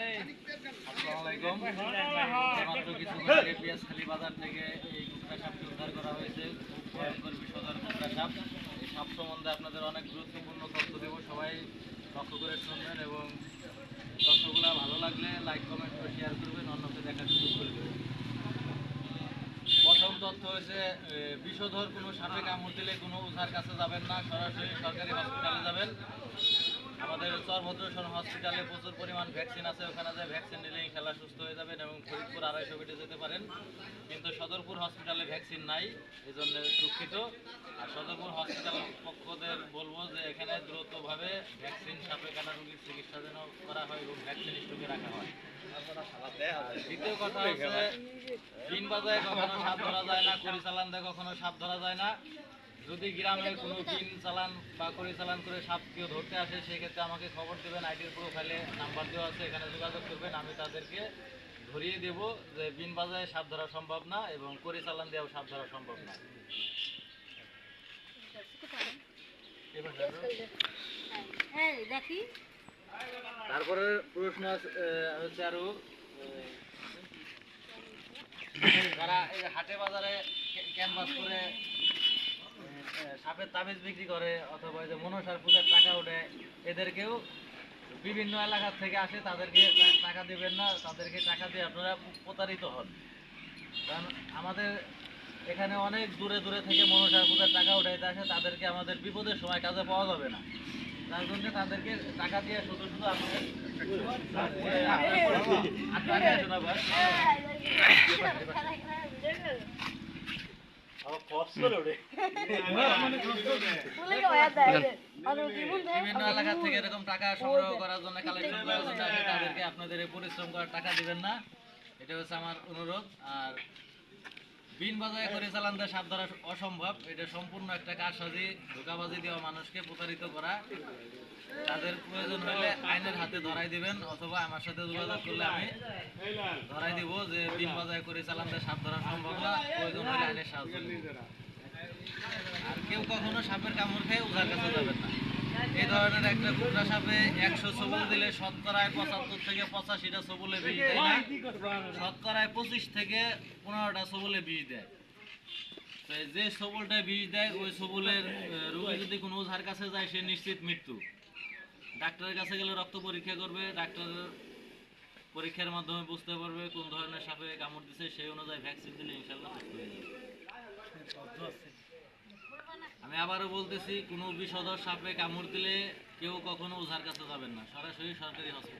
আসসালামু মাত্র কিছুক্ষণ আগে পিয়াজখালী বাজার থেকে এই সাপটি উদ্ধার করা হয়েছে। খুব ভয়ঙ্কর বিষধর কুকরা সাপ। এই সাপ সম্বন্ধে আপনাদের অনেক গুরুত্বপূর্ণ তথ্য দেবো। সবাই লক্ষ্য করে শুনবেন এবং তথ্যগুলো ভালো লাগলে লাইক কমেন্ট করে শেয়ার করবেন। অন্যকে দেখার সুযোগ করে দেবেন। প্রথম তথ্য হচ্ছে এ, বিষধর কোনো সাপে কামড় দিলে কোনো ওঝার কাছে যাবেন না। সরাসরি সরকারি হসপিটালে যাবেন। আমাদের চরভদ্রেশ্বর হসপিটালে প্রচুর পরিমাণ ভ্যাকসিন আছে, ওখানে যে ভ্যাকসিন নিলে ইনশাল্লাহ সুস্থ হয়ে যাবেন এবং ফরিদপুর আড়াইশো বেটে যেতে পারেন। কিন্তু সদরপুর হসপিটালে ভ্যাকসিন নাই এই জন্য দুঃখিত। আর সদরপুর হসপিটাল পক্ষদের বলব যে এখানে দ্রুতভাবে ভ্যাকসিন সাপে কাটা রোগীর চিকিৎসা যেন করা হয় এবং ভ্যাকসিন স্টকে রাখা হয়। দ্বিতীয় কথা হচ্ছে দিন বাজারে কখনো সাপ ধরা যায় না করি চালান কখনো সাপ ধরা যায় না। যদি গ্রামে কোনো দিন চালান বা করি চালান করে সাপ কেউ ধরতে আসে সেক্ষেত্রে আমাকে খবর দেবেন আইডির প্রোফাইলে নাম্বার দেওয়া আছে এখানে যোগাযোগ করবেন আমি তাদেরকে ধরিয়ে দেব যে বিন বাজারে সাপ ধরা সম্ভব না এবং করি চালান দিয়েও সাপ ধরা সম্ভব না। হ্যাঁ তারপরে প্রশ্ন হচ্ছে আরও যারা হাটে বাজারে ক্যা- ক্যানভাস করে সাপের তাবিজ বিক্রি করে অথবা যে মনসার পূজার টাকা ওঠে এদেরকেও বিভিন্ন এলাকা থেকে আসে তাদেরকে টাকা দেবেন না তাদেরকে টাকা দিয়ে আপনারা প্রতারিত হন কারণ আমাদের এখানে অনেক দূরে দূরে থেকে মনসার পূজার টাকা উঠাইতে আসে তাদেরকে আমাদের বিপদের সময় কাজে পাওয়া যাবে না তার জন্য তাদেরকে টাকা দিয়ে শুধু শুধু আপনাদের আপনাকে আসো না ভাই বিভিন্ন এলাকা থেকে এরকম টাকা সংগ্রহ করার জন্য কালেকশন করার জন্য তাদেরকে আপনাদের পরিশ্রম করার টাকা দিবেন না। এটা হচ্ছে আমার অনুরোধ। আর বিন বাজায় করে চালান দিয়ে সাপ ধরা অসম্ভব। এটা সম্পূর্ণ একটা কারসাজি, ধোকাবাজি দেওয়া মানুষকে প্রতারিত করা। তাদের প্রয়োজন হলে আইনের হাতে ধরাই দিবেন, অথবা আমার সাথে যোগাযোগ করলে আমি ধরাই দিব যে বিন বাজায় করে চালান দিয়ে সাপ ধরা সম্ভব না, প্রয়োজন হলে আইনের সাহায্য আর কেউ কখনো সাপের কামড় খেয়ে উজার কাছে যাবেন না। এই ধরনের একটা কুকুরা সাপে একশো সবল দিলে শতকরায় পঁচাত্তর থেকে পঁচাশিটা সবলে বিষ দেয় শতকরায় পঁচিশ থেকে পনেরোটা সবলে বিষ দেয়। যে সবলটা বিষ দেয়, ওই সবলের রোগী যদি কোনো ওঝার কাছে যায়, সে নিশ্চিত মৃত্যু। ডাক্তারের কাছে গেলে রক্ত পরীক্ষা করবে, ডাক্তার পরীক্ষার মাধ্যমে বুঝতে পারবে কোন ধরনের সাপে কামড় দিছে, সেই অনুযায়ী ভ্যাকসিন দিলে ইনশাল্লাহ হয়ে যাবে। আমি আবারও বলতেছি, কোনো বিষধর সাপে কামড় দিলে কেউ কখনো ওঝার কাছে যাবেন না। সরাসরি সরকারি হসপিটাল